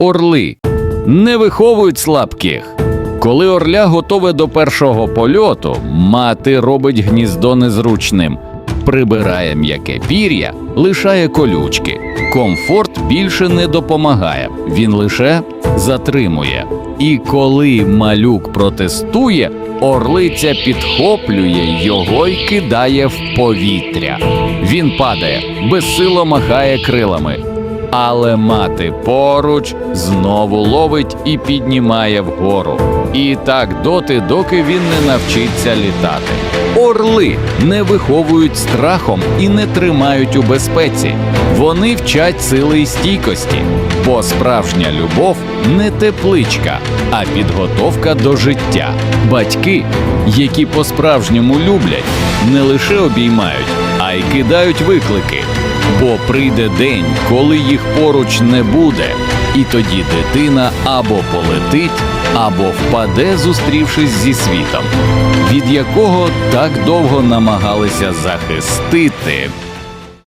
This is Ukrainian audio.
Орли не виховують слабких. Коли орля готове до першого польоту, мати робить гніздо незручним, прибирає м'яке пір'я, лишає колючки. Комфорт більше не допомагає, він лише затримує. І коли малюк протестує, орлиця підхоплює його й кидає в повітря. Він падає, безсило махає крилами. Але мати поруч знову ловить і піднімає вгору. І так доти, доки він не навчиться літати. Орли не виховують страхом і не тримають у безпеці. Вони вчать сили й стійкості, бо справжня любов не тепличка, а підготовка до життя. Батьки, які по-справжньому люблять, не лише обіймають, а й кидають виклики. Бо прийде день, коли їх поруч не буде, і тоді дитина або полетить, або впаде, зустрівшись зі світом, від якого так довго намагалися захистити.